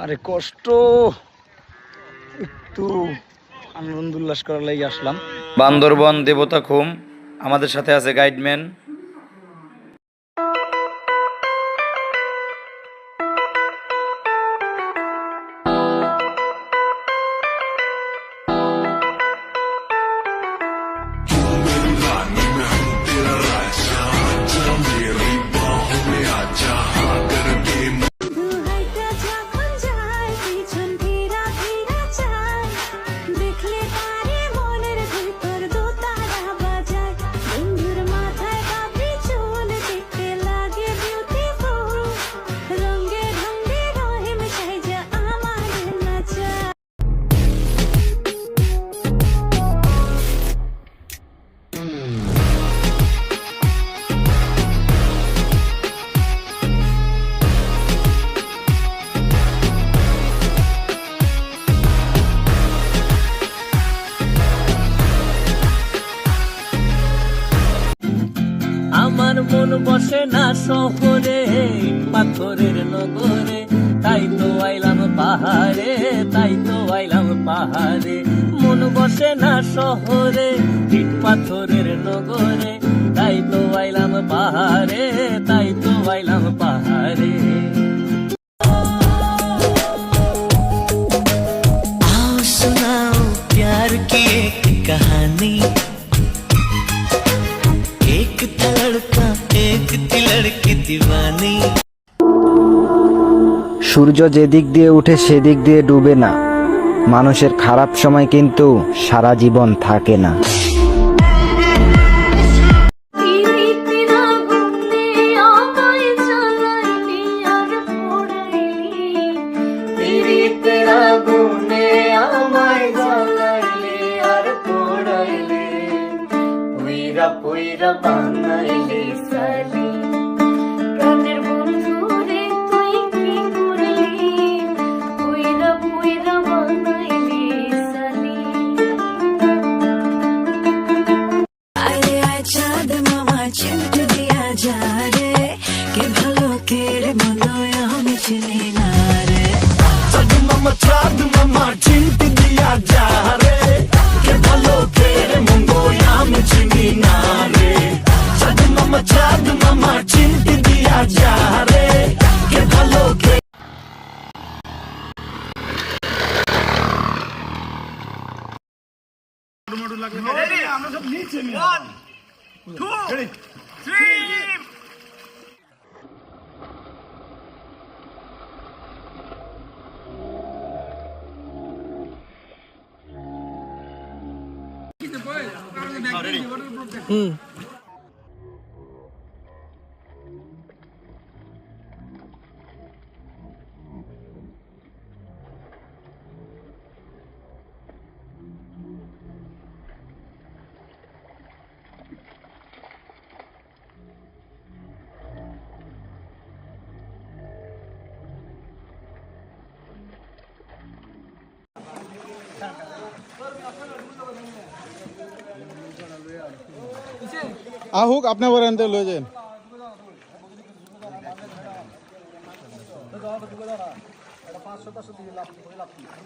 আরে কষ্ট। একটু আনন্দ উল্লাস করার লাগি আসলাম। বান্দরবন দেবতা খুম, আমাদের সাথে আছে গাইডম্যান। মন বসে না শহরে পাথরের নগরে তাই তো আইলাম পাহাড়ে তাই তো আইলাম পাহাড়ে মন বসে না শহরে ইট পাথরের নগরে তাই তো আইলাম পাহাড়ে তাই তো আইলাম পাহাড়ে आओ सुनाओ प्यार की एक कहानी एक था সূর্য যেদিক দিয়ে উঠে সেদিক দিয়ে ডুবে না। মানুষের খারাপ সময় কিন্তু সারা জীবন থাকে না। পুইরা পুইরা বানাইলি সালি। মনয় ம் आहूक अपने बारे अंदर लो जे